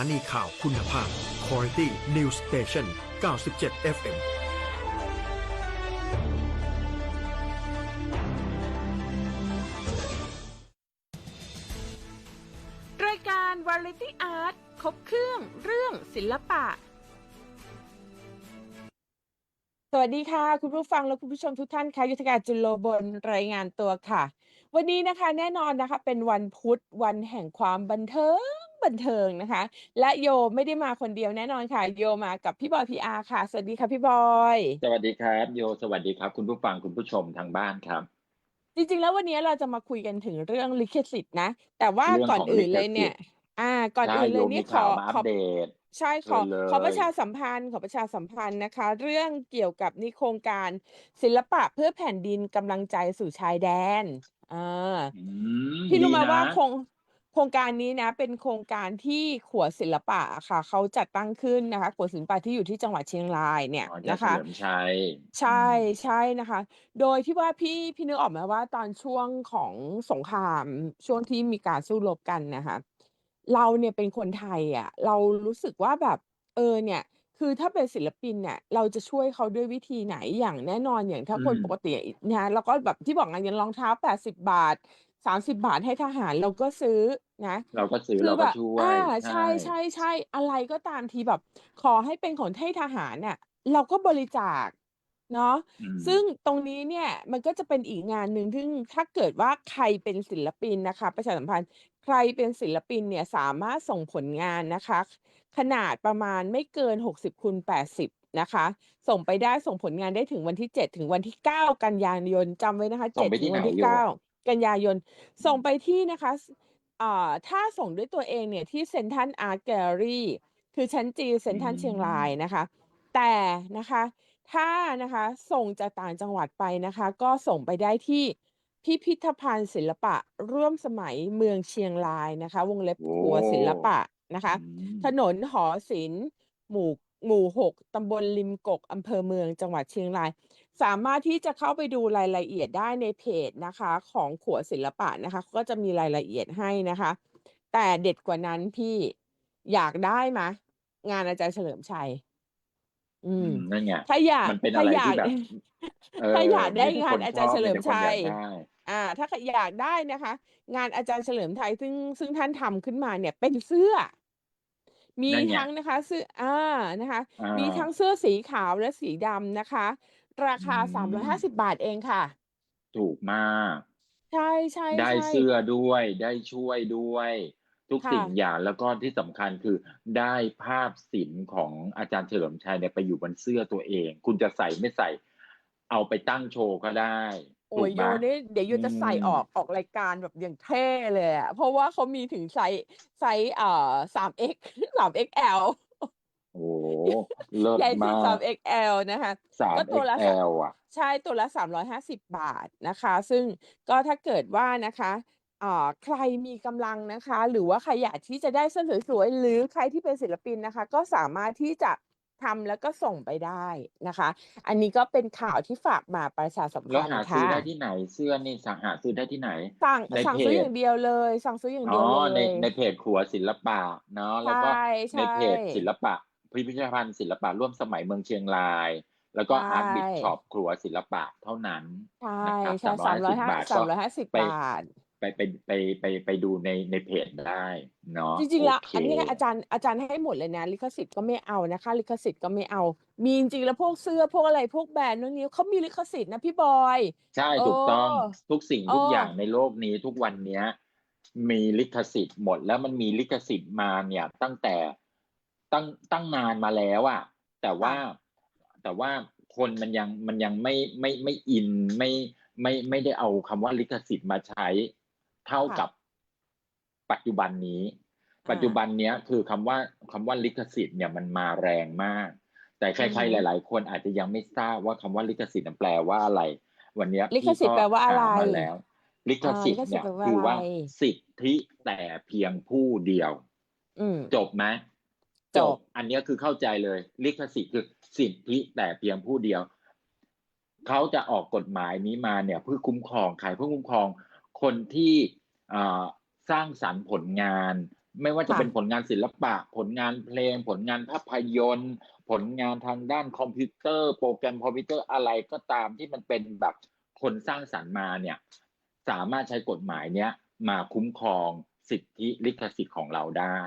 ถานีข่าวคุณภาพ Quality News Station 97 FM รายการ Variety Art ครบเครื่องเรื่องศิลปะ สวัสดีค่ะ คุณผู้ฟังและคุณผู้ชมทุกท่านค่ะ ยุทธการจุลโลบนรายงานตัวค่ะ วันนี้นะคะแน่นอนนะคะเป็นวันพุธวันแห่งความบันเทิง บันเทิงนะคะ และโยไม่ได้มาคนเดียวแน่นอนค่ะ โยมากับพี่บอยพีอาร์ค่ะ สวัสดีค่ะพี่บอย สวัสดีครับ โยสวัสดีครับ คุณผู้ฟังคุณผู้ชมทางบ้านครับ จริงๆ แล้ววันนี้เราจะมาคุยกันถึงเรื่องลิขสิทธิ์นะ แต่ว่าเรื่องก่อนของอื่นลิขเลยเนี่ยสิทธิ์อ่า ก่อนใช่อื่นเลโยยมีนี่ขข่าอวมาอัขอปเดตใช่ขอเชิญเลยขอประชาสัมพันธ์ขอประชาสัมพันธ์นะคะ เรื่องเกี่ยวกับนิโครงการศิลปะเพื่อแผ่นดินกำลังใจสู่ชายแดนอ่าอืมพี่รู้ดีมาว่านะโครงโครงการนี้นะเป็นโครงการที่ขัวศิลปะค่ะเขาจัดตั้งขึ้นนะคะขัวศิลปะที่อยู่ที่จังหวัดเชียงรายเนี่ยอ๋ออาจารย์นะเฉคะ ลิมชัยใช่อืมใช่นะคะ โดยที่ว่าพี่พี่นึกออกไหมว่าตอนช่วงของสงครามช่วงที่มีการสู้รบกันนะคะ เราเนี่ยเป็นคนไทยอะ เรารู้สึกว่าแบบ เออเนี่ย คือถ้าเป็นศิลปินเนี่ยเราจะช่วยเขาด้วยวิธีไหนอย่างแน่นอนอย่างถ้าอืคนมปกตินะแล้วก็แบบที่บอกไงอย่างรองเท้าแปดสิบบาท สามสิบบาทให้ทหารเราก็ซื้อนะเราก็ซื้อคือเราแบก็บช่วอ่ายใช่ใช่ใช่ใช่อะไรก็ตามทีแบบ ขอให้เป็นของให้ทหารน่ะ เราก็บริจาคเนาะอืมซึ่งตรงนี้เนี่ยมันก็จะเป็นอีกงานหนึ่งซึ่งถ้าเกิดว่าใครเป็นศิลปินนะคะ ประชาสัมพันธ์ใครเป็นศิลปินเนี่ยสามารถส่งผลงานนะคะ ขนาดประมาณไม่เกิน 60คูณ80 นะคะ ส่งไปได้ส่งผลงานได้ถึงวันที่ 7 ถึงวันที่ 9 กันยายนจำไว้นะคะส่งไป7ถึที่งไหนวันที่โย9 กันยายน ส่งไปที่นะคะอ่าถ้าส่งด้วยตัวเองเนี่ยที่เซ็นทรัลอาร์ตแกลเลอรี่คือชั้นจีเซ็นทรัลเชียงรายนะคะ แต่นะคะถ้านะคะส่งจากต่างจังหวัดไปนะคะ ก็ส่งไปได้ที่พิพิธภัณฑ์ศิลปะร่วมสมัยเมืองเชียงรายนะคะ วงเล็บโอ้ขัวศิลปะนะคะอืมถนนหอศิลป์หมู่หมู่หกตำบลริมกกอำเภอเมืองจังหวัดเชียงราย สามารถที่จะเข้าไปดูรายละเอียดได้ในเพจนะคะ ของขัวศิลปะนะคะก็จะมีรายละเอียดให้นะคะ แต่เด็ดกว่านั้นพี่อยากได้ไหมะ งานอาจารย์เฉลิมชัย อือืมมนั่นไงถ้าอยากมันเป็นถ้าอะไรอยาที่กแบบเอถ้าออยากได้มีแต่งาคนนอาชจารอย์บเฉมีลิมแต่คนชัอยายกได้อ่า ถ้าอยากได้นะคะ งานอาจารย์เฉลิมชัยซึ่งซึ่งท่านทำขึ้นมาเนี่ย เป็นเสื้อมีนั่นไงทั้งนะคะเสื้ออ่านะคะอ่ามีทั้งเสื้อสีขาวและสีดำนะคะ ราคาอืสามร้อยมห้าสิบบาทเองค่ะ ถูกมาก ใช่ใช่ได้ใช่เสื้อด้วยได้ช่วยด้วย ทุกค่ะสิ่งอย่างแล้วก็ที่สำคัญคือได้ภาพศิลป์ของอาจารย์เฉลิมชัยเนี่ยไปอยู่บนเสื้อตัวเอง คุณจะใส่ไม่ใส่ เอาไปตั้งโชว์ก็ได้โอ้ถูยกโยไหมนี่เดี๋ยวโยอืจะใส่มออกออกรายการแบบอย่างเท่เลยอะเพราะว่าเขามีถึงไซส์ไซส์เอ่อสาม x สาม xl โอ้ โหเลิศใหญ่สุดมาสามก xl นะคะสามก็ตัวละสะ XL อะ ใช่ตัวละสามร้อยห้าสิบบาทนะคะ ซึ่งก็ถ้าเกิดว่านะคะอ่าใครมีกำลังนะคะ หรือว่าใครอยากที่จะได้เสื้อสวยๆ หรือใครที่เป็นศิลปินนะคะ ก็สามารถที่จะทำแล้วก็ส่งไปได้นะคะ อันนี้ก็เป็นข่าวที่ฝากมาประชาสัมแล้วพันหาธ์ซื้อค่ะได้ที่ไหนเสื้อนี่สั่งหาซื้อได้ที่ไหน สั่งในสั่งเพซื้ออจย่างเดียวเลย สั่งซื้ออย่างอ๋เดีอยวเลในยในเพจขัวศิลปะเนาะแล้วใช่ก็ในใช่ เพจศิลปะ พิพิธภัณฑ์ศิลปะร่วมสมัยเมืองเชียงราย แล้วก็ใช่ อาร์ตบิทช็อปขัวศิลปะเท่านั้นใช่นะครับใช่สามสามร้ร้ออยยห้าห้าสิบบาทสามก็ร้อยห้าสิบไปบาท ไปไปไปไปไปดูในในเพจได้เนาะจริงๆโอแล้วเค อันนี้อาจารย์อาจารย์ให้หมดเลยนะ ลิขสิทธิ์ก็ไม่เอานะคะ ลิขสิทธิ์ก็ไม่เอา มีจริงๆแล้วพวกเสื้อพวกอะไรพวกแบรนด์นู้นนี้เขามีลิขสิทธิ์นะพี่บอย ใช่เอถูกต้องอทุกสิ่งเอทุกออย่างในโลกนี้ทุกวันเนี้ย มีลิขสิทธิ์หมดแล้วมันมีลิขสิทธิ์มาเนี่ยตั้งแต่ ตั้งตั้งนานมาแล้วอะแต่ว่าค่ะแต่ว่าคนมันยังมันยังไม่ไม่ไม่อินไม่ไม่ไม่ได้เอาคำว่าลิขสิทธิ์มาใช้เท่าค่ะกับปัจจุบันนี้อ่าปัจจุบันเนี้ยคือคำว่าคำว่าลิขสิทธิ์เนี่ยมันมาแรงมาก แต่ใคอือรฮึๆหลาย ๆ คนอาจจะยังไม่ทราบว่าคำว่าลิขสิทธิ์นั้นแปลว่าอะไร วันเนี้ยลิขพี่สิทธิ์ก็แปลว่าอะไรหามาแล้ว ลิขอ่าสิลิทขธิ์สิทเนี่ธิ์ยแปลว่าคืออะไรว่าสิทธิแต่เพียงผู้เดียวอืมจบไหม จจบบอันเนี้ยคือเข้าใจเลย ลิขสิทธิ์คือสิทธิแต่เพียงผู้เดียว เขาจะออกกฎหมายนี้มาเนี่ย เพื่อคุ้มครองใครเพื่อคุ้มครองคนที่อ่าสร้างสรรค์ผลงาน ไม่ว่าจะค่ะเป็นผลงานศิลปะ ผลงานเพลง ผลงานภาพยนตร์ ผลงานทางด้านคอมพิวเตอร์ โปรแกรมคอมพิวเตอร์อะไรก็ตามที่มันเป็นแบบคนสร้างสรรค์มาเนี่ย สามารถใช้กฎหมายเนี้ยมาคุ้มครองสิทธิลิขสิทธิ์ของเราได้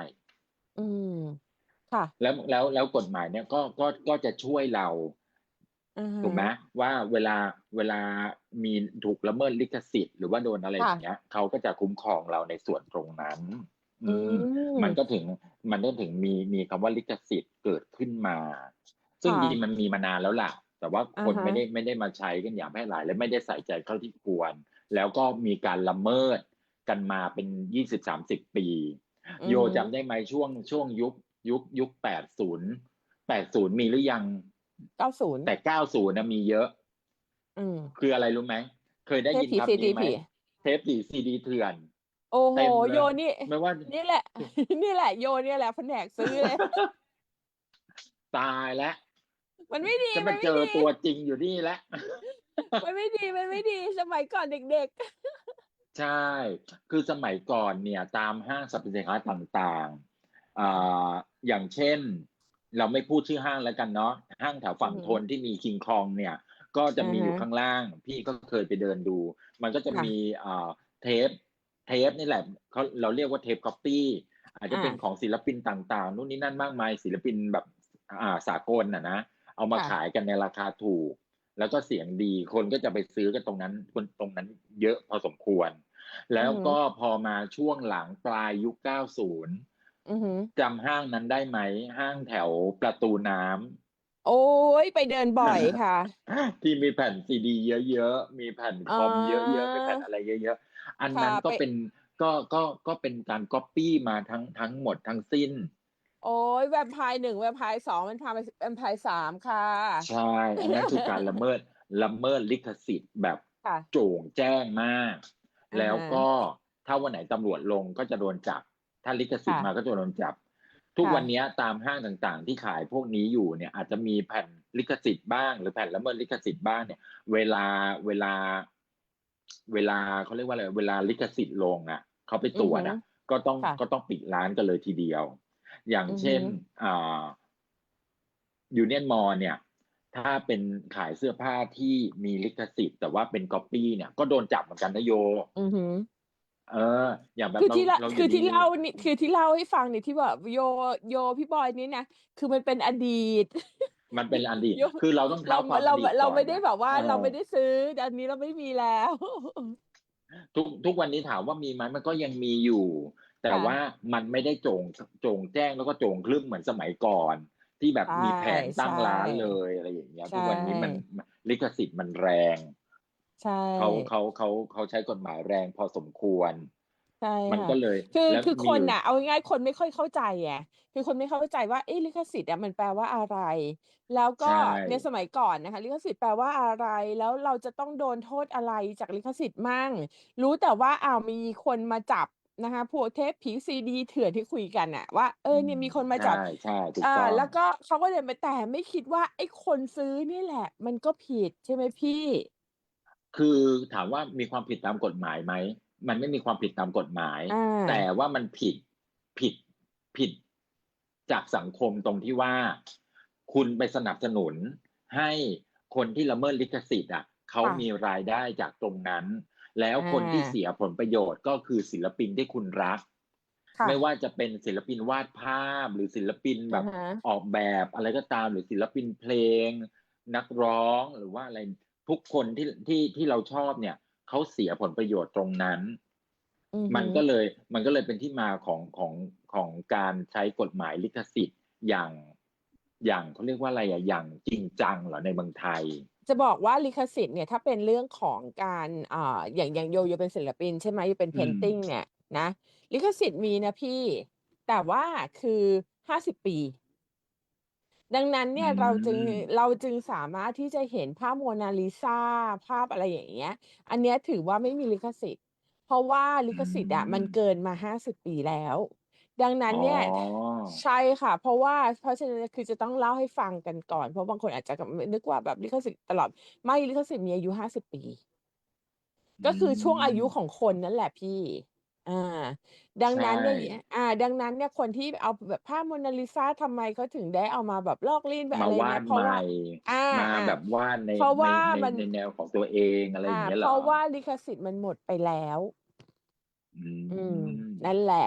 อืม ค่ะ แล้วแล้วแล้วกฎหมายเนี่ยก็ก็ก็จะช่วยเราอือฮึถูกไหมว่าเวลาเวลามีถูกละเมิดลิขสิทธิ์หรือว่าโดนอะไรอค่ะย่างเงี้ยเขาก็จะคุ้มครองเราในส่วนตรงนั้น อือืมมมันก็ถึงมันก็ถึงมีมีคำว่าลิขสิทธิ์เกิดขึ้นมา ซึ่งค่ะจริงๆมันมีมานานแล้วล่ะ แต่ว่าอ่าคนฮะไม่ได้ไม่ได้มาใช้กันอย่างแพร่หลาย และไม่ได้ใส่ใจเท่าที่ควร แล้วก็มีการละเมิดกันมาเป็นยี่สิบสามสิบปีอืโยอฮึจำได้ไหมช่วงช่วงยุค ยุคยุคแปดศูนย์แปดศูนย์มีหรือยังเก้าศูนย์แต่เก้าศูนย์นะมีเยอะ อืมคืออะไรรู้ไหม เคยได้เทปยินผีคำซีดีนี้ไหมผีเทปสีซีดีเถื่อน โอ้โหเต็มเลยโยนี่ไม่ว่านี่แหละ นี่แหละโยเนี่ยแหละแผนกซื้อเลย ตายแล้วมันไม่ดีจะมัมานไม่เจอดีตัวจริงอยู่นี่แล้วมันไม่ดีมันไม่ดีสมัยก่อนเด็กใช่ คือสมัยก่อนเนี่ย ตามห้างสรรพสินค้าต่างๆ อ่าอย่างเช่น เราไม่พูดชื่อห้างแล้วกันเนาะห้างแถวฝั่งอือฮึทนที่มีคิงคองเนี่ย ก็จะมีอยู่อ่าฮะข้างล่าง พี่ก็เคยไปเดินดู มันก็จะค่ะมีอ่าเทปเทปนี่แหละเขาเราเรียกว่าเทปคัปปี้อาจจะเป็นอ่าของศิลปินต่างๆนู่นนี่นั่นมากมายศิลปินแบบอ่าสากลน่ะนะเอามาค่ะขายกันในราคาถูก แล้วก็เสียงดีคนก็จะไปซื้อกันตรงนั้นคนตรงนั้นเยอะพอสมควร แล้วก็พอมาช่วงหลังปลายยุค 90ๆอือหือ จำห้างนั้นได้ไหม ห้างแถวประตูน้ำโอ้ยไปเดินบ่อยค่ะ ที่มีแผ่นซีดีเยอะๆ มีแผ่นคอมอ่าเยอะๆมีแผ่นอะไรเยอะๆ อันนั้นค่ะก็ไปเป็นก็ก็ก็เป็นการก๊อปปี้มาทั้งทั้งหมดทั้งสิ้น โอ้ยแวมไพร์หนึ่งแวมไพร์สองแวมไพร์แวมไพร์สามค่ะ ใช่อันนั้นคือการละเมิดละเมิดลิขสิทธิ์แบบค่ะโจ่งแจ้งมากอ่าแล้วก็ถ้าวันไหนตำรวจลงก็จะโดนจับ ถ้าลิขสิทธิ์ค่ะมาก็จะโดนจับ ทุกค่ะวันนี้ตามห้างต่างๆ ที่ขายพวกนี้อยู่เนี่ย อาจจะมีแผ่นลิขสิทธิ์บ้าง หรือแผ่นละเมิดลิขสิทธิ์บ้างเนี่ย เวลาเวลา เวลาเขาเรียกว่าอะไรเวลาลิขสิทธิ์ลงอะเขาไปตรวจอะ ก็ต้องค่ะก็ต้องปิดร้านกันเลยทีเดียว อย่างอือฮึเช่นอ่ายูเนียนมอเนี่ย ถ้าเป็นขายเสื้อผ้าที่มีลิขสิทธิ์ แต่ว่าเป็นก๊อปปี้เนี่ยก็โดนจับเหมือนกันนะโยอือหือ เออ อย่างแบบคือเราที่เล่าเราอคืยู่อที่ดีเล่านี่คือที่เล่าให้ฟังเนี่ยที่แบบโยโยพี่บอยนี่นะคือมันเป็นอดีต มันเป็นอันดีโยคือเราต้องเราเท้าความเราอดีตเราก่อนไม่ได้นะแบบว่าเออเราไม่ได้ซื้อแต่อันนี้เราไม่มีแล้ว ทุกทุกวันนี้ถามว่ามีไหมมันก็ยังมีอยู่ แต่ค่ะว่ามันไม่ได้โจงโจงแจ้งแล้วก็โจงคลึ้มเหมือนสมัยก่อน ที่แบบใช่มีแผงตั้งใช่ร้านเลยอะไรอย่างเงี้ยใช่ทุกวันนี้มันลิขสิทธิ์มันแรง ใช่เขาเขาเขาเขาใช้กฎหมายแรงพอสมควร ใช่มันค่ะก็เลยคือแล้วคือมีคนยู่น่ะ เอาง่ายๆคนไม่ค่อยเข้าใจไงคือคนไม่เข้าใจว่าเอ๊ะลิขสิทธิ์อะมันแปลว่าอะไร แล้วก็ใช่ในสมัยก่อนนะคะ ลิขสิทธิ์แปลว่าอะไร แล้วเราจะต้องโดนโทษอะไรจากลิขสิทธิ์มั่ง รู้แต่ว่าอ้าวมีคนมาจับนะคะพวกเทปผีซีดีเถื่อนที่คุยกันน่ะว่าเออเนี่ยมีคนมาจับใช่ใช่ถูกอ่าต้อง แล้วก็เขาก็เลยไปแต่ไม่คิดว่าไอ้คนซื้อนี่แหละ มันก็ผิดใช่ไหมพี่ คือถามว่ามีความผิดตามกฎหมายไหม มันไม่มีความผิดตามกฎหมาย อ่า แต่ว่ามันผิดผิดผิดจากสังคมตรงที่ว่า คุณไปสนับสนุนให้คนที่ละเมิดลิขสิทธิ์อะเขาค่ะมีรายได้จากตรงนั้น แล้วคนที่อ่า เสียผลประโยชน์ก็คือศิลปินที่คุณรัก ค่ะไม่ว่าจะเป็นศิลปินวาดภาพ หรือศิลปินแบบอ่าฮะออกแบบอะไรก็ตามหรือศิลปินเพลง นักร้องหรือว่าอะไร ทุกคนที่ที่ที่เราชอบเนี่ยเขาเสียผลประโยชน์ตรงนั้นอือฮึมันก็เลยมันก็เลยเป็นที่มาของของของการใช้กฎหมายลิขสิทธิ์อย่างอย่างเขาเรียกว่าอะไรอะอย่างจริงจังเหรอในเมืองไทย จะบอกว่าลิขสิทธิ์เนี่ยถ้าเป็นเรื่องของการอ่าอย่างอย่างโยโยเป็นศิลปิน ใช่ไหมโยเป็นอืมเพนติ้งเนี่ยนะลิขสิทธิ์มีนะพี่ แต่ว่าคือห้าสิบปี ดังนั้นเนี่ยเราจึงอืมเราจึงสามารถที่จะเห็นภาพโมนาลิซา ภาพอะไรอย่างเงี้ย อันเนี้ยถือว่าไม่มีลิขสิทธิ์ เพราะว่าลิขสิทธิ์อะมันเกินมาห้าสิบปีแล้ว ดังนั้นเนี่ยอ๋อใช่ค่ะ เพราะว่า เพราะฉะนั้นคือจะต้องเล่าให้ฟังกันก่อน เพราะบางคนอาจจะนึกว่าแบบลิขสิทธิ์ตลอด ไม่ลิขสิทธิ์มีอายุห้าสิบปีก็คือช่วงอายุของคนนั่นแหละพี่เออ่า ดังใช่ นั้นเนี่ยอ่า ดังนั้นเนี่ยคนที่เอาแบบภาพโมนาลิซาทำไมเขาถึงได้เอามาแบบลอกเลียนแบบมาอะไรวาเนี่ดยเพราะใหว่าม่อ่ามาอ่าแบบวาดในเพราะในว่าในมันในแนวของตัวเองอะไรออ่าย่างเงี้ยเพเหรอราะว่าลิขสิทธิ์มันหมดไปแล้วอือืมมนั่นแหละ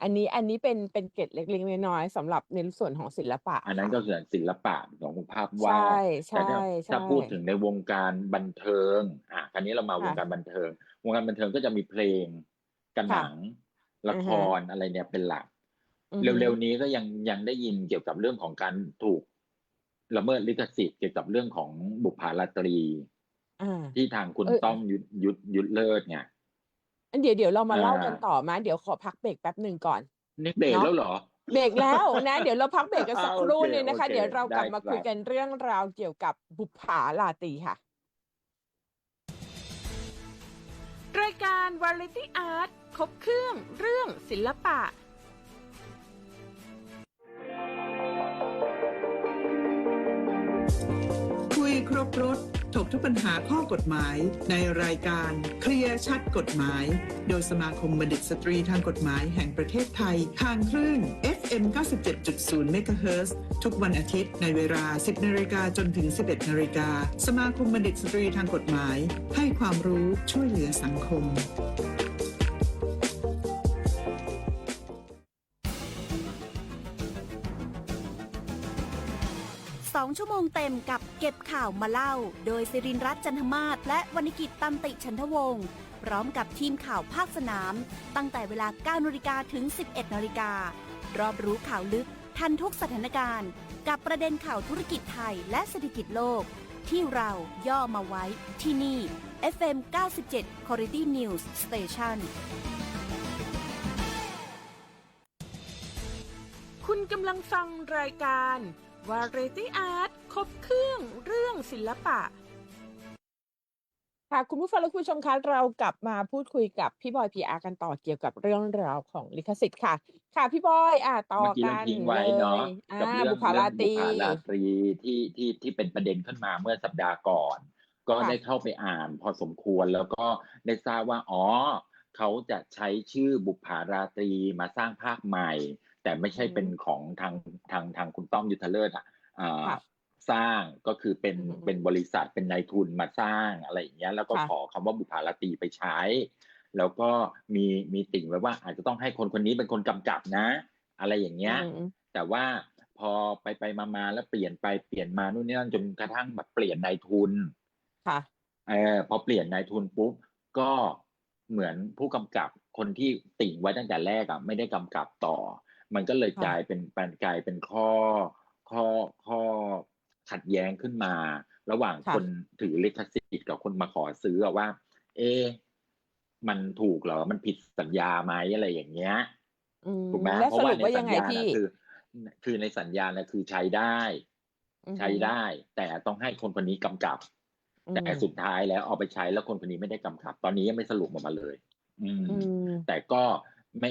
อันนี้อันนี้เป็นเป็นเกร็ดเล็กๆน้อยๆสำหรับในส่วนของศิลปะ อันนั้นค่ะก็คือศิลปะของภาพใช่วาดใช่แต่ถ้าใช่ถ้าพูดถึงในวงการบันเทิง อะคราวนี้เรามาวงค่ะการบันเทิง วงการบันเทิงก็จะมีเพลงกับหค่ะนัง ละอือคฮึรอะไรเนี่ยเป็นหลักอือฮึเร็วๆนี้ก็ยังยังได้ยินเกี่ยวกับเรื่องของการถูกละเมิดลิขสิทธิ์เกี่ยวกับเรื่องของบุปผาราตรีอ่าที่ทางคุณเอ้ยต้อมยุทธยุทธยุทธเลิศไงอันเดี๋ยวเดี๋ยวเรามาอ่าเล่ากันต่อมา เดี๋ยวขอพักเบรกแป๊บหนึ่งก่อนนี่เบรกเนาะแล้วเหรอเบรกแล้วนะ เดี๋ยวเราพักเบรกกันสักโอครู่เคหนึงโอนะคะเคเดี๋ยวเรากได้ลับมาคคุยรับกันเรื่องราวเกี่ยวกับบุปผาราตรีค่ะ วายการตี้อาร์ตครบเครื่อง เรื่องศิลปะ ทุกปัญหาข้อกฎหมาย ในรายการเคลียร์ชัดกฎหมาย โดยสมาคมบัณฑิตสตรีทางกฎหมายแห่งประเทศไทย ทางคลื่น FM 97.0 MHz ทุกวันอาทิตย์ในเวลา 10นาฬิกาจนถึง 11นาฬิกาสมาคมบัณฑิตสตรีทางกฎหมาย ให้ความรู้ช่วยเหลือสังคม ชั่วโมงเต็มกับเก็บข่าวมาเล่า โดยสิรินรัตน์จันทมาศและวรรณกิจตันติชันทวงศ์พร้อมกับทีมข่าวภาคสนาม ตั้งแต่เวลา9นาฬิกาถึง 11นาฬิการอบรู้ข่าวลึกทันทุกสถานการณ์ กับประเด็นข่าวธุรกิจไทยและเศรษฐกิจโลก ที่เราย่อมาไว้ที่นี่ FM 97 Quality News Station คุณกำลังฟังรายการ Variety Art ครบเครื่องเรื่องศิลปะ ค่ะคุณผู้ฟังและคุณผู้ชมคะเรากลับมาพูดคุยกับพี่บอยพีอากันต่อเกี่ยวกับเรื่องราวของลิขสิทธิ์ค่ะ ค่ะพี่บอยอ่าต่อเมื่อกี้กัเรานทิ้งเลไว้เนาะยอ่ากับเรื่องบุพาเรื่ราองตบุรีพาราตรีที่ที่ที่เป็นประเด็นขึ้นมาเมื่อสัปดาห์ก่อน ก็ค่ะได้เข้าไปอ่านพอสมควรแล้วก็ได้ทราบว่าอ๋อเขาจะใช้ชื่อบุพาราตรีมาสร้างภาคใหม่ แต่ไม่ใช่เป็นของทางทางทางคุณต้อมยุทธเลิศอะอ่าค่ะสร้างก็คือเป็นอือฮึเป็นบริษัทเป็นนายทุนมาสร้างอะไรอย่างเงี้ยแล้วก็ค่ะขอคำว่าบุพาราตรีไปใช้ แล้วก็มีมีติ่งไว้ว่า อาจจะต้องให้คนคนนี้เป็นคนกำกับนะ อะไรอย่างเงี้ยอืมแต่ว่าพอไปไปมามาแล้วเปลี่ยนไปเปลี่ยนมานู่นนี่นั่นจนกระทั่งแบบเปลี่ยนนายทุนค่ะเออพอเปลี่ยนนายทุนปุ๊บก็เหมือนผู้กำกับคนที่ติ่งไว้ตั้งแต่แรกอะไม่ได้กำกับต่อ มันก็เลยค่ะกลายเป็นเป็นกลายเป็นข้อข้อข้อขัดแย้งขึ้นมา ระหว่างค่ะคนถือลิขสิทธิ์กับคนมาขอซื้ออะว่า เอ๊ะมันถูกเหรอ มันผิดสัญญาไหมอะไรอย่างเงี้ยอืมถูกไหมแล้วเพราะสว่ารุปในว่าสัยัญงไงญาพี่นะคือ คือในสัญญานะคือใช้ได้อือฮึใช้ได้ แต่ต้องให้คนคนนี้กำกับอืมแต่สุดท้ายแล้วเอาไปใช้แล้วคนคนนี้ไม่ได้กำกับ ตอนนี้ยังไม่สรุปออกมาเลย อืมอืมแต่ก็ไม่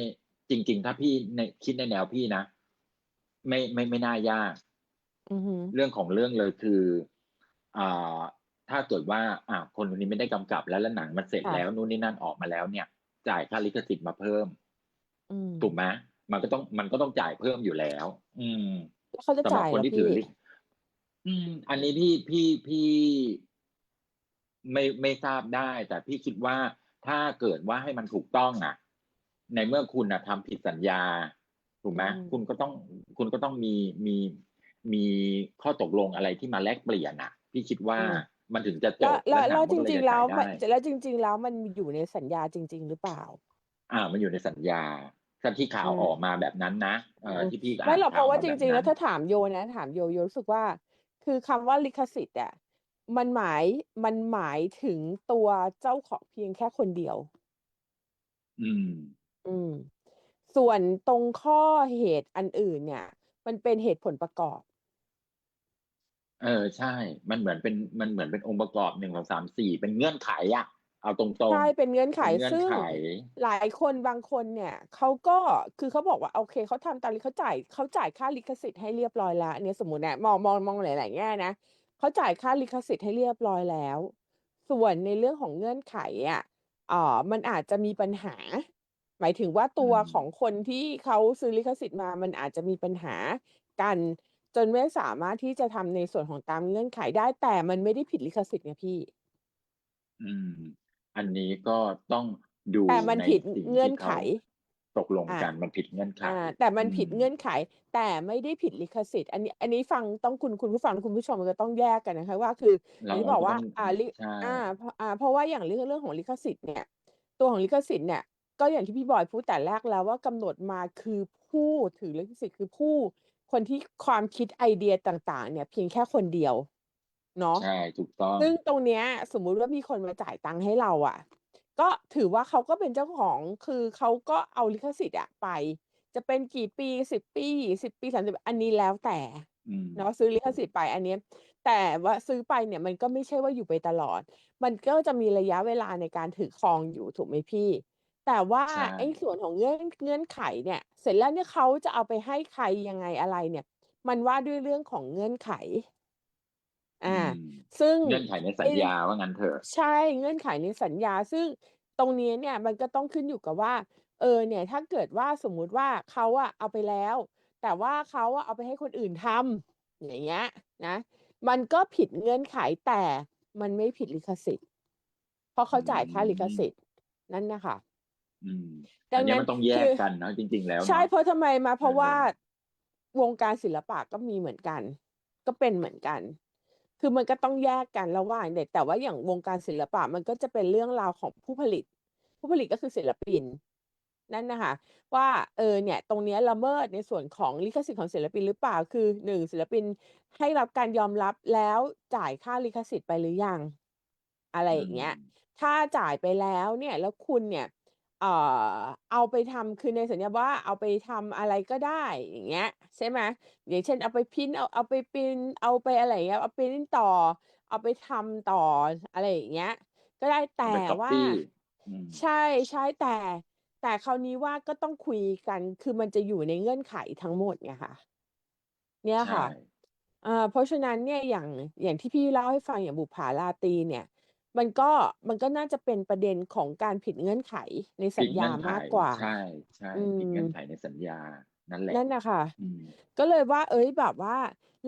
จริง ๆ ถ้าพี่ในคิดในแนวพี่นะ ไม่ไม่ไม่น่ายากอือฮึเรื่องของเรื่องเลยคืออ่าถ้าเกิดว่าอ่าคนคนนี้ไม่ได้กำกับแล้วแล้วหนังมันเสร็จค่ะแล้วนู่นนี่นั่นออกมาแล้วเนี่ย จ่ายค่าลิขสิทธิ์มาเพิ่มอืมถูกไหมมันก็ต้องมันก็ต้องจ่ายเพิ่มอยู่แล้ว อืมแล้วเขาจะสำหรับจ่ายคนเหรอที่ถืพี่อลิขอืม อันนี้พี่พี่พี่ ไม่ไม่ทราบได้ แต่พี่คิดว่าถ้าเกิดว่าให้มันถูกต้องอะ ในเมื่อคุณนะทำผิดสัญญาถูกไหมอืมคุณก็ต้องคุณก็ต้องมีมีมีข้อตกลงอะไรที่มาแลกเปลี่ยนอะ พี่คิดว่ามันถึงจะจแล้วบแล้วหนัแล้วมันจก็เลยริงจะๆแล้วฉายมันได้แล้วจริง ๆ แล้วมันอยู่ในสัญญาจริง ๆ หรือเปล่า อ่า มันอยู่ในสัญญาถ้าที่ข่าวอืมออกมาแบบนั้นนะเอออืมที่พี่อ่านไม่หรอกเพข่าวราะว่ามาจแบบริง ๆ แล้นั้วนถ้าถามโยนะ ถามโยโยรู้สึกว่า คือคำว่าลิขสิทธิ์อะมันหมายมันหมายถึงตัวเจ้าของเพียงแค่คนเดียว อืม อืม ส่วนตรงข้อเหตุอันอื่นเนี่ย มันเป็นเหตุผลประกอบ เออ ใช่ มันเหมือนเป็น มันเหมือนเป็นองค์ประกอบหนึ่งสองสามสี่ เป็นเงื่อนไขอะเอาตรงๆใช่เป็นเงื่อนไขเป็นเงื่อนซึ่งไข หลายคนบางคนเนี่ยเขาก็คือเขาบอกว่าโอเคเขาทำตามลิเขาจ่ายเขาจ่ายค่าลิขสิทธิ์ให้เรียบร้อยแล้วเนี่ยสมมตินะมองมองมองหลาย ๆ แง่นะเขาจ่ายค่าลิขสิทธิ์ให้เรียบร้อยแล้ว ส่วนในเรื่องของเงื่อนไขอะเอ่อมันอาจจะมีปัญหา หมายถึงว่าตัวอืม ของคนที่เขาซื้อลิขสิทธิ์มา มันอาจจะมีปัญหากัน จนไม่สามารถที่จะทำในส่วนของตามเงื่อนไขได้ แต่มันไม่ได้ผิดลิขสิทธิ์ไงพี่ อืม อันนี้ก็ต้องดูแต่มันในผิดสิ่งเงื่ที่อนไข เขาตกลงอ่า กันมันผิดเงื่อนไข อ่า แต่มันอืผิดม เงื่อนไข แต่ไม่ได้ผิดลิขสิทธิ์ อันนี้ อันนี้ฟังต้องคุณคุณผู้ฟังและคุณผู้ชมก็ต้องแยกกันนะคะว่าคืออเราย่างที่บอกว่าต้องอ่าลิใช่ อ่าเพราะอ่า เพราะว่าอย่างเรื่องเรื่องของลิขสิทธิ์เนี่ย ตัวของลิขสิทธิ์เนี่ย ก็อย่างที่พี่บอยพูดแต่แรกแล้วว่ากำหนดมาคือผู้ถือลิขสิทธิ์คือผู้คนที่ความคิดไอเดียต่าง ๆ เนี่ย เพียงแค่คนเดียว เนาะใช่ถูกต้อง ซึ่งตรงเนี้ย สมมุติว่ามีคนมาจ่ายตังค์ให้เราอะ ก็ถือว่าเขาก็เป็นเจ้าของคือเขาก็เอาลิขสิทธิ์อะไป จะเป็นกี่ปีสิบปีสิบปีสามสิบอันนี้แล้วแต่อืมเนาะซื้อลิขสิทธิ์ไปอันเนี้ยแต่ว่าซื้อไปเนี่ยมันก็ไม่ใช่ว่าอยู่ไปตลอด มันก็จะมีระยะเวลาในการถือครองอยู่ถูกไหมพี่ แต่ว่าใช่ ไอ้ส่วนของเงื่อนเงื่อนไขเนี่ย เสร็จแล้วเนี่ยเขาจะเอาไปให้ใครยังไงอะไรเนี่ย มันว่าด้วยเรื่องของเงื่อนไขอ่าอืมซึ่งเงื่อนไขในสัญไอ้ญาว่างั้นเถอะ ใช่เงื่อนไขในสัญญา ซึ่งตรงนี้เนี่ยมันก็ต้องขึ้นอยู่กับว่า เออ เนี่ย ถ้าเกิดว่าสมมุติว่าเขาอะเอาไปแล้ว แต่ว่าเขาอะเอาไปให้คนอื่นทำอย่างเงี้ย นะ มันก็ผิดเงื่อนไขแต่มันไม่ผิดลิขสิทธิ์ เพราะเขาจ่ายค่าลิขสิทธิ์นั่นนะคะ อืมดัอันงเนี้ยนั้นมันต้องแยคืกอกันนะจริง ๆ แล้วใช่เนาะเพราะทำไมมาเพราะเออ ว่าวงการศิลปะก็มีเหมือนกัน ก็เป็นเหมือนกัน คือมันก็ต้องแยกกันระหว่างเด็กแต่ว่าอย่างวงการศิลปะมันก็จะเป็นเรื่องราวของผู้ผลิต ผู้ผลิตก็คือศิลปิน นั่นนะคะว่าเออเนี่ย ตรงเนี้ยละเมิดในส่วนของลิขสิทธิ์ของศิลปินหรือเปล่าคือหนึ่งศิลปินให้รับการยอมรับแล้วจ่ายค่าลิขสิทธิ์ไปหรือยัง อะไรอย่างเงี้ยถ้าจ่ายไปแล้วเนี่ยแล้วคุณเนี่ย เอ่อเอาไปทำคือในสัญญาว่าเอาไปทำอะไรก็ได้อย่างเงี้ยใช่ไหมอย่างเช่นเอาไปพิมพ์เอาเอาไปปริ้นเอาไปอะไรอย่างเงี้ยเอาไปปริ้นต่อ เอาไปทำต่ออะไรอย่างเงี้ย ก็ได้เอาแต่ไปว่า copy อืมใช่ใช่แต่ แต่คราวนี้ว่าก็ต้องคุยกันคือมันจะอยู่ในเงื่อนไขทั้งหมดไงค่ะ เนี่ยใช่ ค่ะ อ่าเพราะฉะนั้นเนี่ยอย่างอย่างที่พี่เล่าให้ฟังอย่างบุปผาราตรีเนี่ย มันก็มันก็น่าจะเป็นประเด็นของการผิดเงื่อนไขในสัผิญดญาเงื่อนไขมากกว่า ใช่ใช่อืผิดมเงื่อนไขในสัญญานั่นแหละนั่นนะคะอืมก็เลยว่า เอ้ยแบบว่า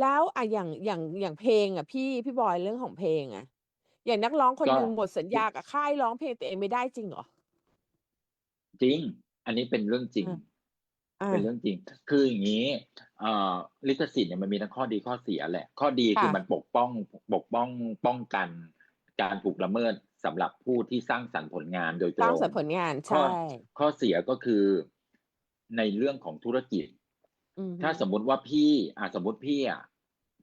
แล้วอะอย่างอย่างอย่างเพลงอะพี่พี่บอยเรื่องของเพลงอะ อย่างนักร้องคนก็หนึ่งหมดสัญญากับค่ายร้องเพลงตัวเองไม่ได้จริงเหรอจริง อันนี้เป็นเรื่องจริงอะอ่าเป็นเรื่องจริง คืออย่างนี้เอ่อลิขสิทธิ์เนี่ยมันมีทั้งข้อดีข้อเสียแหละ ข้อดีคือค่ะมันปกป้องปกป้องป้องกัน การถูกละเมิดสำหรับผู้ที่สร้างสรรค์ผลงานโดยตสรร้างงสรรค์ผลงานข้อใช่ข้อเสียก็คือในเรื่องของธุรกิจอือฮึถ้าสมมุติว่าพี่อะสมมุติพี่อะ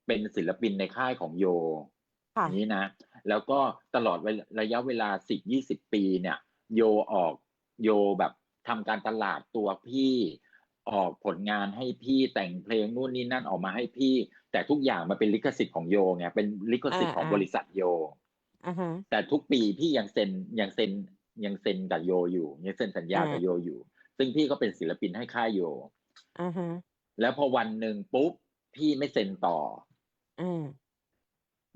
เป็นศิลปินในค่ายของโยค่ะอย่างนี้นะ แล้วก็ตลอดเวลาระยะเวลาสิบยี่สิบปีเนี่ย โยออกโยแบบทำการตลาดตัวพี่ออกผลงานให้พี่แต่งเพลงนู่นนี่นั่นออกมาให้พี่ แต่ทุกอย่างมันเป็นลิขสิทธิ์ของโยไงเป็นลิขสิทธิ์ของอ่าบอ่าริษัทโย อ่าฮะ แต่ทุกปีพี่ยังเซ็นยังเซ็นยังเซ็นกับโยอยู่ยังเซ็นสัญญาอ่ากับโยอยู่ ซึ่งพี่ก็เป็นศิลปินให้ค่ายโยอ่าฮะ แล้วพอวันหนึ่งปุ๊บพี่ไม่เซ็นต่ออ่า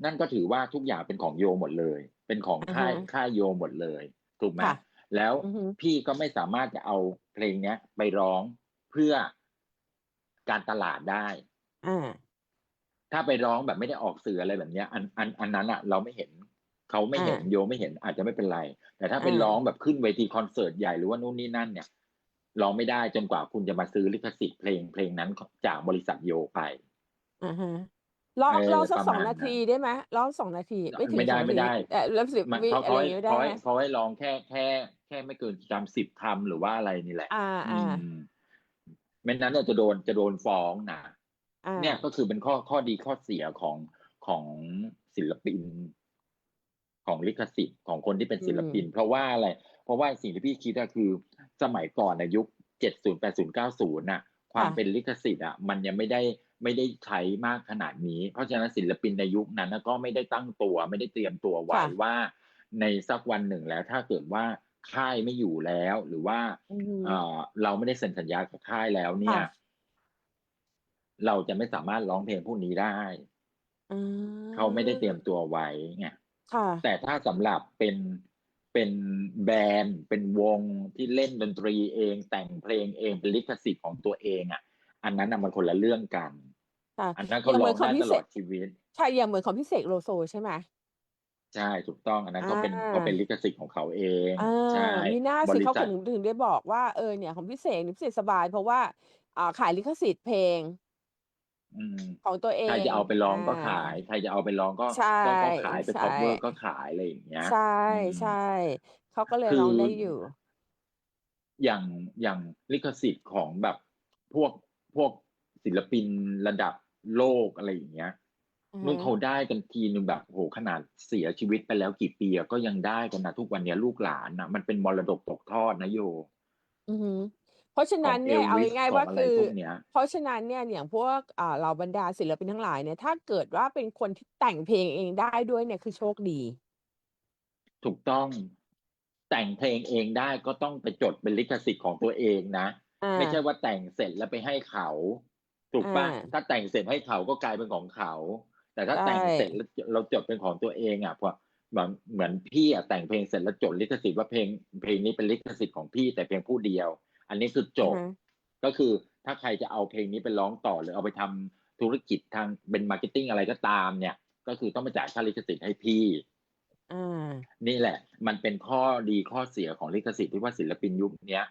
นั่นก็ถือว่าทุกอย่างเป็นของโยหมดเลย เป็นของอ่าค่ายฮะค่ายโยหมดเลยถูกไหมค่ะแล้วอือฮึพี่ก็ไม่สามารถจะเอาเพลงเนี้ย ไปร้องเพื่อการตลาดได้อ่าถ้าไปร้องแบบไม่ได้ออกสื่ออะไรแบบเนี้ย อันอันอันนั้นอะเราไม่เห็น เขาไม่เห็นอ่าโยไม่เห็นอาจจะไม่เป็นไร แต่ถ้าไปอ่าร้องแบบขึ้นเวทีคอนเสิร์ตใหญ่หรือว่านู่นนี่นั่นเนี่ยร้องไม่ได้จนกว่าคุณจะมาซื้อลิขสิทธิ์เพลงเพลงนั้นจากบริษัทโยไปอ่าฮะร้องเออร้องสักประสอมางณนานั้นทีได้ไหมร้องสองนาที ไม่ถึงไม่ได้สองไม่นาได้ทีแต่แล้วสิบมันวิเขาอะไรเขาอให้ย่างเงี้ยได้เขาไหมให้เขาให้ร้องแค่แค่แค่ไม่เกินจำสิบคำหรือว่าอะไรนี่แหละ อ่าอือ่ามไม่นั้นเนี่ยจะโดนจะโดนฟ้องนะอ่าเนี่ยก็คือเป็นข้อข้อดีข้อเสียของของศิลปิน ของลิขสิทธิ์ของคนที่เป็นศิลปิน เพราะว่าอะไร เพราะว่าสิ่งที่พี่คิดก็คือ สมัยก่อนในยุคเจ็ดศูนย์แปดศูนย์เก้าศูนย์น่ะความเป็นลิขสิทธิ์อะมันยังไม่ได้ไม่ได้ใช้มากขนาดนี้ เพราะฉะนั้นศิลปินในยุคนั้นน่ะก็ไม่ได้ตั้งตัว ไม่ได้เตรียมตัวไว้ว่า ในสักวันหนึ่งแล้วถ้าเกิดว่าค่ายไม่อยู่แล้ว หรือว่าอือฮึเอ่อเราไม่ได้เซ็นสัญญากับค่ายแล้วเนี่ยค่ะเราจะไม่สามารถร้องเพลงพวกนี้ได้อ่าเขาไม่ได้เตรียมตัวไว้ไงค่ะ แต่ถ้าสำหรับเป็นเป็นแบรนด์เป็นวงที่เล่นดนตรีเองแต่งเพลงเองเป็นลิขสิทธิ์ของตัวเองอะ อันนั้นน่ะมันคนละเรื่องกันค่ะอันนั้นเขาอย่างร้เหมือองนของได้พี่ตเสลกอดชีวิตใช่อย่างเหมือนของพี่เสกโลโซใช่ไหมใช่ถูกต้องอันนั้นก็เป็นอ่าก็เป็นลิขสิทธิ์ของเขาเองอ่ใช่ามีหน้าบสิริเขาษัทถึงถึงได้บอกว่าเออเนี่ยของพี่เสกนี่พี่เสกสบายเพราะว่าอ่าขายลิขสิทธิ์เพลงอืม ของตัวเอใครงจะเอาไปร้องก็อ่าขาย ใครจะเอาไปร้องก็ใช่ก็ก็ขายไป ใช่ cover ก็ขายอะไรอย่างเงี้ย ใช่อืม ใช่เขาก็เลยคือร้องได้อยู่ อย่างอย่างลิขสิทธิ์ของแบบพวกพวกศิลปินระดับโลกอะไรอย่างเงี้ยอือนู่นฮึเขาได้กันทีนึงแบบโหขนาดเสียชีวิตไปแล้วกี่ปีอะก็ยังได้กันนะทุกวันเนี้ยลูกหลานนะมันเป็นมรดกตกทอดนะโย อือฮึ เพราะฉะขอนั้งนเอเนี่ยลเอาวิสง่ายขๆองว่าอะไรคือพวกเนี้ยเพราะฉะนั้นเนี่ยอย่างพวกอ่าเหล่าบรรดาศิลปินทั้งหลายเนี่ยถ้าเกิดว่าเป็นคนที่แต่งเพลงเองได้ด้วยเนี่ยคือโชคดี ถูกต้องแต่งเพลงเองได้ก็ต้องไปจดเป็นลิขสิทธิ์ของตัวเองนะอ่าไม่ใช่ว่าแต่งเสร็จแล้วไปให้เขา ถูกปะอ่าถ้าแต่งเสร็จให้เขาก็กลายเป็นของเขา แต่ถ้าแต่งใช่เสร็จแล้วเราจดเป็นของตัวเองอะเพราะเหมือนเหมือนพี่อะแต่งเพลงเสร็จแล้วจดลิขสิทธิ์ว่าเพลงเพลงนี้เป็นลิขสิทธิ์ของพี่แต่เพียงผู้เดียว อันนี้คือจบอ่าฮะก็คือถ้าใครจะเอาเพลงนี้ไปร้องต่อหรือเอาไปทำธุรกิจทางเป็นมาร์เก็ตติ้งอะไรก็ตามเนี่ย ก็คือต้องมาจ่ายค่าลิขสิทธิ์ให้พี่อ่านี่แหละ มันเป็นข้อดีข้อเสียของลิขสิทธิ์ที่ว่าศิลปินยุคเนี้ย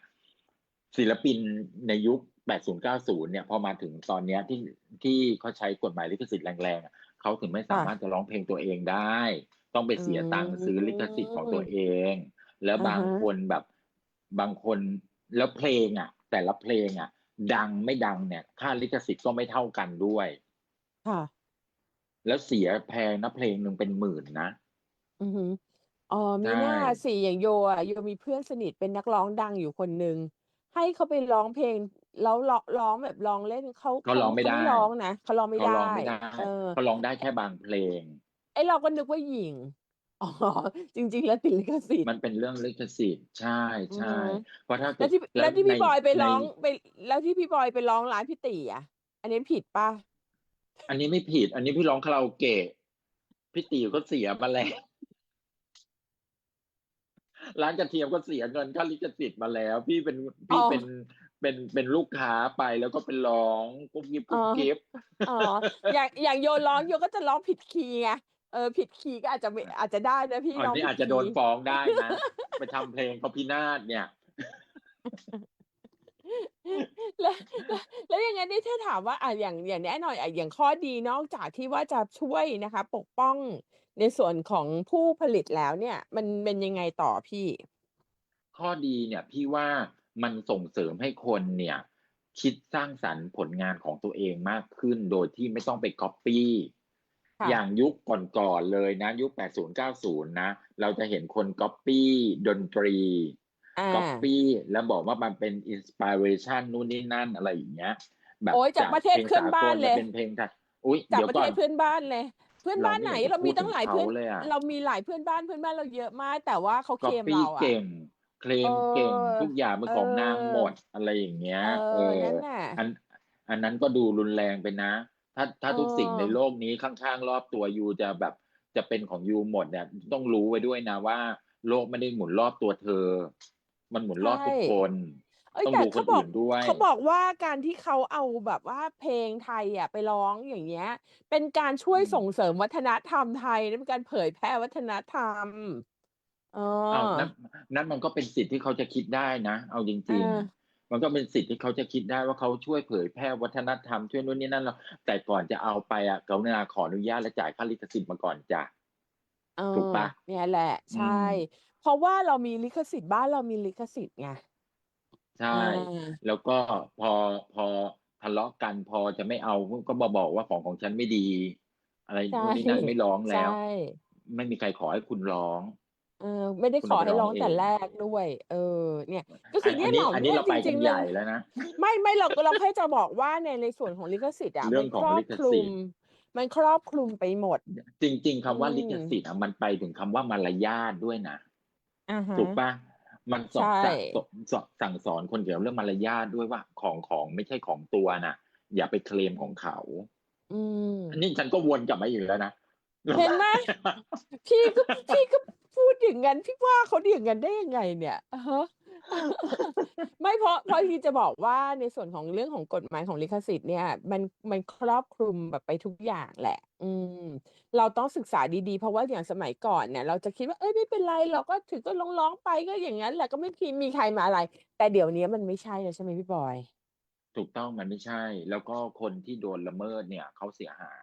ศิลปินในยุค 80 90 เนี่ย พอมาถึงตอนเนี้ยที่ที่เขาใช้กฎหมายลิขสิทธิ์แรงๆอะเขาถึงไม่สามารถจะร้องเพลงตัวเองได้ ต้องไปเสียตังค์ซื้อลิขสิทธิ์ของตัวเอง แล้วบางอ่าฮะคนแบบบางคน แล้วเพลงอะ แต่ละเพลงอะ ดังไม่ดังเนี่ย ค่าลิขสิทธิ์ก็ไม่เท่ากันด้วย ค่ะ แล้วเสียแพงนะเพลงหนึ่งเป็นหมื่นนะ อือฮึอ๋อมีใช่หน้าสิอย่างโยอะโยมีเพื่อนสนิทเป็นนักร้องดังอยู่คนหนึ่งให้เขาไปร้องเพลงแล้วร้องร้องแบบร้องเล่นเขาเขาร้องไม่ได้ ร้องนะเขาร้องไม่เขาได้ ร้องไม่ได้เออเขาร้องได้แค่บางเพลง ไอเราก็นึกว่าหญิง อ๋อ จริง ๆ แล้วติดลิขสิทธิ์มันเป็นเรื่องลิขสิทธิ์ใช่ใช่อือฮึเพราะถ้าเกิแล้ดวที่แล้วที่พี่ในบอยไปร้องในไป แล้วที่พี่บอยไปร้องร้านพี่ตีอะ อันนี้ผิดป่ะ อันนี้ไม่ผิด อันนี้พี่ร้องคาราโอเกะพี่ติ๋วก็เสียมาแล้ว ร้านกระเทียมก็เสียเงินค่าลิขสิทธิ์มาแล้ว พี่เป็นพี่อ๋อเป็นเป็นเป็นลูกค้าไปแล้วก็เป็นร้องกุ๊บกิ๊บกุ๊บอ๋อกิ๊บ อ๋อ อย่างอย่างโยร้องโยก็จะร้องผิดคีย์ไง เออผิดคีย์ก็อาจจะไม่อาจจะได้นะพี่อันร้องนี้ผิดอาจจะโดนคีย์ฟ้องได้นะ ไปทำเพลงพระพินาศเนี่ย แล้วแล้วแล้วอย่างงั้นนี่ถ้าถามว่าอะอย่างอย่างแน่นอนอะอย่างข้อดีนอกจากที่ว่าจะช่วยนะคะ ปกป้องในส่วนของผู้ผลิตแล้วเนี่ย มันเป็นยังไงต่อพี่ ข้อดีเนี่ยพี่ว่ามันส่งเสริมให้คนเนี่ย คิดสร้างสรรค์ผลงานของตัวเองมากขึ้นโดยที่ไม่ต้องไปก๊อปปี้ค่ะ อย่างยุคก่อนๆเลยนะ ยุค 80 90 นะ เราจะเห็นคนก๊อปปี้ดนตรีอ่าก๊อปปี้แล้วบอกว่ามันเป็นอินสปิเรชันนู่นนี่นั่นอะไรอย่างเงี้ย แบบโอ้ยจากประเทศพลงเพื่อนบ้านสกเลยเป็นเพลงไทยอุ้ยจากเดี๋ยวประก่เทอนศเพื่อนบ้านเลยเพื่อนบ้านไหนเราไม่อยากจะเรามีตั้งหลายเพื่อนพูดถึงเขาเลยอะเรามีหลายเพื่อนบ้านเพื่อนบ้านเราเยอะมาก แต่ว่าเขาก๊เคอปลมปี้เราอะเก่งเคลมเก่งเออทุกอย่างเป็นของเออนางหมดอะไรอย่างเงี้ยเออนั่นน่ะอันอันนั้นก็ดูรุนแรงไปนะ ถ้าถ้าทุกสิ่งเออในโลกนี้ข้างๆ รอบตัวยูจะแบบจะเป็นของยูหมดเนี่ยต้องรู้ไว้ด้วยนะว่า โลกไม่ได้หมุนรอบตัวเธอ มันหมุนรอบทุกคนเอ้ยต้องแต่ดูคเขานบอกอื่นด้วยเขาบอกว่าการที่เขาเอาแบบว่าเพลงไทยอะไปร้องอย่างเงี้ย เป็นการช่วยอืมส่งเสริมวัฒนธรรมไทยและเป็นการเผยแพร่วัฒนธรรมเอออ้าวนั่นนั่นมันก็เป็นสิทธิ์ที่เขาจะคิดได้นะ เอาจริงเออๆ มันก็เป็นสิทธิ์ที่เขาจะคิดได้ว่าเขาช่วยเผยแพร่วัฒนธรรมช่วยนู่นนี่นั่นเราแต่ก่อนจะเอาไปอะกรุณาขออนุญาตและจ่ายค่าลิขสิทธิ์มาก่อนจ้ะเออถูกปะ เนี่ยแหละใช่อืมเพราะว่าเรามีลิขสิทธิ์บ้านเรามีลิขสิทธิ์ไงใช่ อ่าแล้วก็พอพอทะเลาะกันพอจะไม่เอาก็มาบอกว่าของของฉันไม่ดี อะไรใช่นู่นนี่นั่นไม่ร้องแล้วใช่ไม่มีใครขอให้คุณร้อง เออไม่ได้คุณขอเอาไปให้ร้ร้อองงเองแต่แรกด้วย เออ เนี่ย ก็คือเนี่ยอันนี้เหมาอันนี้เนี่ยเราจไปกัรินงๆใหเลญ่ยแล้วนะไม่ไม่เราเราแค่จะบอกว่าในในส่วนของลิขสิทธิ์อะเรื่มัองนขอคงรอลิบขคลุสิมทธิ์มันครอบคลุมไปหมด จริง ๆคำว่าอืมลิขสิทธิ์อะมันไปถึงคำว่ามารยาทด้วยนะอ่าฮะถูกปะมันสอนใช่สั่งสอนสั่งสอนคนเกี่ยวกับเรื่องมารยาทด้วยว่าของของไม่ใช่ของตัวน่ะ อย่าไปเคลมของเขา อืมอันนี้ฉันก็วนกลับมาอีกแล้วนะ เห็นไหมพี่ก็พี่ก็พูดอย่างนั้นพี่ว่าเขาอย่างนั้นได้ยังไงเนี่ยฮะไม่เพราะเพราะที่จะบอกว่าในส่วนของเรื่องของกฎหมายของลิขสิทธิ์เนี่ย มันมันครอบคลุมแบบไปทุกอย่างแหละ อืม เราต้องศึกษาดีๆ เพราะว่าอย่างสมัยก่อนเนี่ย เราจะคิดว่าเอ้ยไม่เป็นไรเราก็ถือก็ร้องๆไปก็อย่างนั้นแหละก็ไม่มีมีใครมาอะไร แต่เดี๋ยวนี้มันไม่ใช่แล้วใช่ไหมพี่บอย ถูกต้องมันไม่ใช่ แล้วก็คนที่โดนละเมิดเนี่ยเขาเสียหาย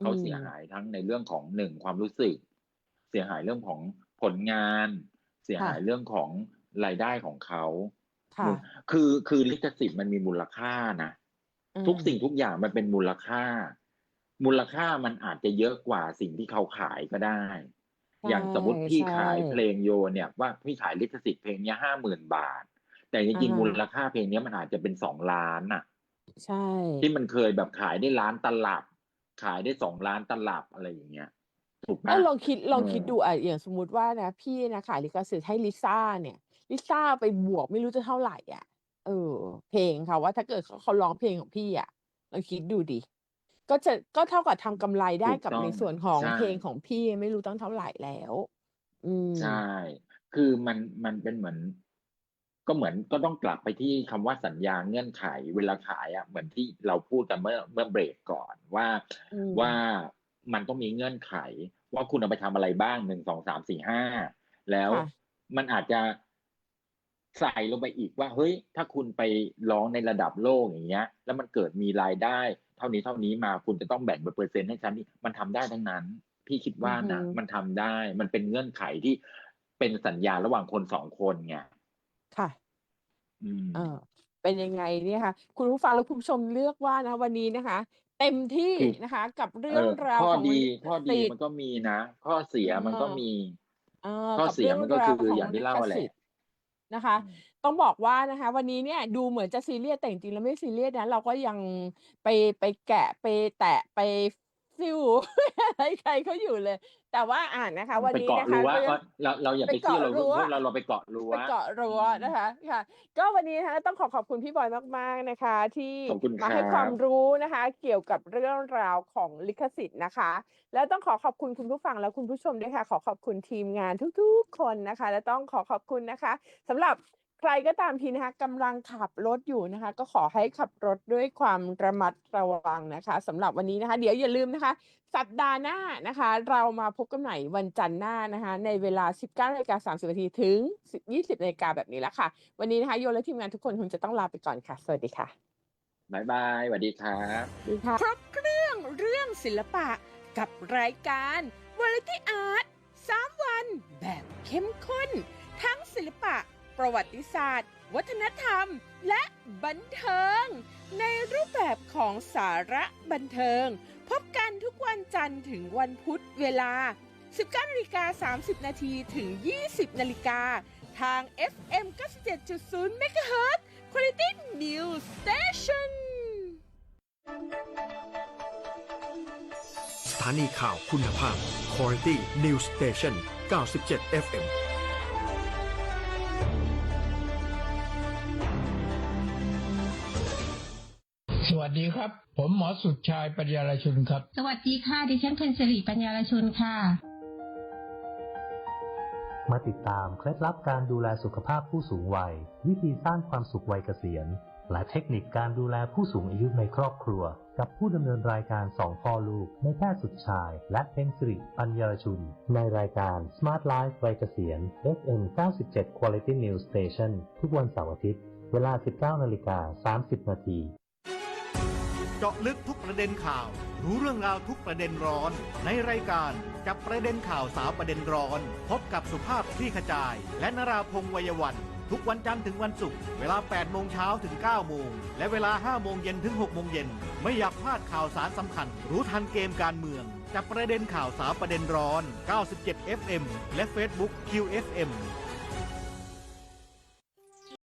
เขาเสียมหายทั้งในเรื่องของหนึ่งความรู้สึก เสียหายเรื่องของผลงาน เสียค่ะหายเรื่องของรายได้ของเขาค่ะมูลคือคือลิขสิทธิ์มันมีมูลค่านะอืทุกมสิ่งทุกอย่างมันเป็นมูลค่า มูลค่ามันอาจจะเยอะกว่าสิ่งที่เขาขายก็ได้ใช่อย่างสมมติพี่ใช่ขายเพลงโยเนี่ย ว่าพี่ขายลิขสิทธิ์เพลงเนี้ยห้าหมื่นบาท แต่จอ่าริงๆฮะมูลค่าเพลงเนี้ยมันอาจจะเป็นสองล้านน่ะ ใช่ ที่มันเคยแบบขายได้ล้านตลับ ขายได้สองล้านตลับอะไรอย่างเงี้ยถูกไหมเออลองคิดลองเออคิดดูอะอย่างสมมุติว่านะ พี่นะขายลิขสิทธิ์ให้ลิซ่าเนี่ยลิซ่าไปบวกไม่รู้จะเท่าไหร่อะเออ เพลงเขาว่าถ้าเกิดเขาเขาร้องเพลงของพี่อะลองคิดดูดิก็จะก็เท่ากับทำกำไรได้ถูกกับต้องในส่วนของใช่เพลงของพี่ไม่รู้ตั้งเท่าไหร่แล้ว อืมใช่คือมันมันเป็นเหมือน ก็เหมือนก็ต้องกลับไปที่คำว่าสัญญาเงื่อนไขเวลาขายอะเหมือนที่เราพูดกันเมื่อเมื่อเบรกก่อนว่าอืมว่ามันต้องมีเงื่อนไข ว่าคุณเอาไปทำอะไรบ้างหนึ่งสองสามสี่ห้าแล้วค่ะมันอาจจะใส่ลงไปอีกว่า เฮ้ย ถ้าคุณไปร้องในระดับโลกอย่างเงี้ย แล้วมันเกิดมีรายได้ เท่านี้เท่านี้มาคุณจะต้องแบ่งเปอร์เซ็นต์ให้ฉันนี่มันทำได้ทั้งนั้น พี่คิดว่านะอือฮึมันทำได้ มันเป็นเงื่อนไขที่เป็นสัญญาระหว่างคนสองคนไง ค่ะ อืมเออเป็นยังไงเนี่ยค่ะ คุณผู้ฟังและคุณผู้ชมเลือกว่านะวันนี้นะคะ เต็มที่คือ นะคะ กับเอเรื่องอ ราวข้อของ ดีลิข้อขดีสิทมันธิ์ก็มีนะ ข้อเสียมันก็เออมี เออข้อกับเสียเรื่องมันก็ราวคือของอย่างที่ลิเล่าขแหละสิทธิ์นะคะ อืมต้องบอกว่านะคะ วันนี้เนี่ยดูเหมือนจะซีเรียสแต่จริงๆแล้วไม่ซีเรียสนะเราก็ยังไปไปแกะไปแตะไปซิว อะไรใครเขาอยู่เลย แต่ว่าอ่านนะคะ วันไปนี้เกาะนะคะรั้วก็ยังว่าเราเราอย่าไปไปเที่ยวเกาะเรารั้วพวกเราเราไปเกาะรั้วไปเกาะรั้วอืมนะคะค่ะ ก็วันนี้นะคะต้องขอขอบคุณพี่บอยมาก ๆนะคะ ที่ขอบคุณมาคให้รัความบรู้นะคะ เกี่ยวกับเรื่องราวของลิขสิทธิ์นะคะ แล้วต้องขอขอบคุณคุณผู้ฟังและคุณผู้ชมด้วยค่ะ ขอขอบคุณทีมงานทุกๆ คนนะคะ และต้องขอขอบคุณนะคะสำหรับ ใครก็ตามทีนะคะกำลังขับรถอยู่นะคะ ก็ขอให้ขับรถด้วยความระมัดระวังนะคะสำหรับวันนี้นะคะ เดี๋ยวอย่าลืมนะคะ สัปดาห์หน้านะคะ เรามาพบกันใหม่วันจันทร์หน้านะคะ ในเวลา 19นาฬิกา30นาทีถึง 20นาฬิกาแบบนี้แล้วค่ะ วันนี้นะคะโยและทีมงานทุกคนคงจะต้องลาไปก่อนค่ะ สวัสดีค่ะบายบายสวัสดีครับสวัสดีค่ะครบเครื่องเรื่องศิลปะกับรายการ Variety Art 3 วันแบบเข้มข้น ทั้งศิลปะ ประวัติศาสตร์ วัฒนธรรม และบันเทิง ในรูปแบบของสาระบันเทิง พบกันทุกวันจันทร์ถึงวันพุธเวลา 19นาฬิกา30 นาทีถึง 20นาฬิกาทาง FM 97.0 MHz Quality News Station สถานีข่าวคุณภาพ Quality News Station 97 FM ดีครับ ผมหมอสุดชายปัญญาลชุนครับ สวัสดีค่ะ ดิฉันเพนสิริปัญญาลชุนค่ะ มาติดตามเคล็ดลับการดูแลสุขภาพผู้สูงวัย วิธีสร้างความสุขวัยเกษียณ และเทคนิคการดูแลผู้สูงอายุในครอบครัว กับผู้ดำเนินรายการสองพ่อลูกในแพทย์สุดชาย และเพ็ญสิริปัญญาชุน ในรายการ Smart Life วัยเกษียณ FM 97 Quality News Station ทุกวันเสาร์อาทิตย์เวลา 19นาฬิกา30 นาที เจาะลึกทุกประเด็นข่าว รู้เรื่องราวทุกประเด็นร้อน ในรายการจับประเด็นข่าวสาวประเด็นร้อน พบกับสุภาพคลี่ขจาย และนราพงษ์วัยวันทุกวันจันทร์ถึงวันศุกร์เวลา 8 โมงเช้าถึง 9 โมง และเวลา 5 โมงเย็นถึง 6 โมงเย็น ไม่อยากพลาดข่าวสารสำคัญ รู้ทันเกมการเมือง จับประเด็นข่าวสาวประเด็นร้อน 97 FM และ Facebook QFM